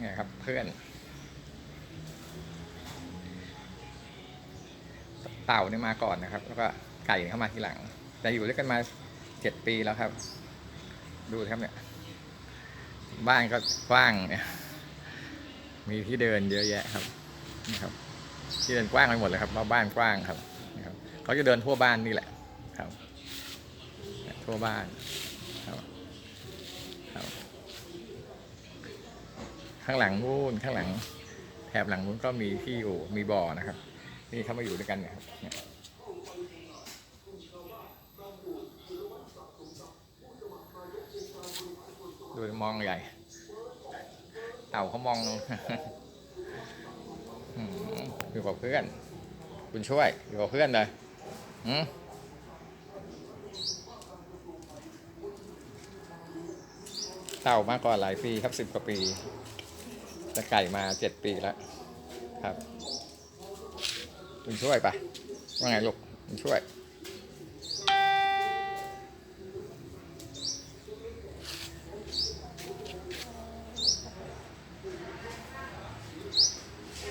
เนี่ยครับเพื่อน เต่าเนี่ยมาก่อนนะครับ แล้วก็ไก่เข้ามาทีหลัง แต่อยู่ด้วยกันมาเจ็ดปีแล้วครับ ดูครับเนี่ย บ้านก็กว้างเนี่ย มีที่เดินเยอะแยะครับนี่ครับ ที่เดินกว้างไปหมดเลยครับเพราะบ้านกว้างครับนี่ครับเขาจะเดินทั่วบ้านนี่แหละครับ ทั่วบ้านครับครับ ข้างหลังนู่นข้างหลัง แถบหลังนู้นก็มีที่อยู่มีบ่อนะครับ นี่เขามาอยู่ด้วยกันเนี่ยครับดูมองใหญ่ เต่าเขามองอือยู่กับเพื่อน คุณช่วยอยู่กับเพื่อนเลยอืมเต่ามาก่อนหลายปีครับสิบกว่าปี แต่ไก่มาเจ็ดปีแล้วครับ คุณช่วยปะว่าไงลูกคุณช่วย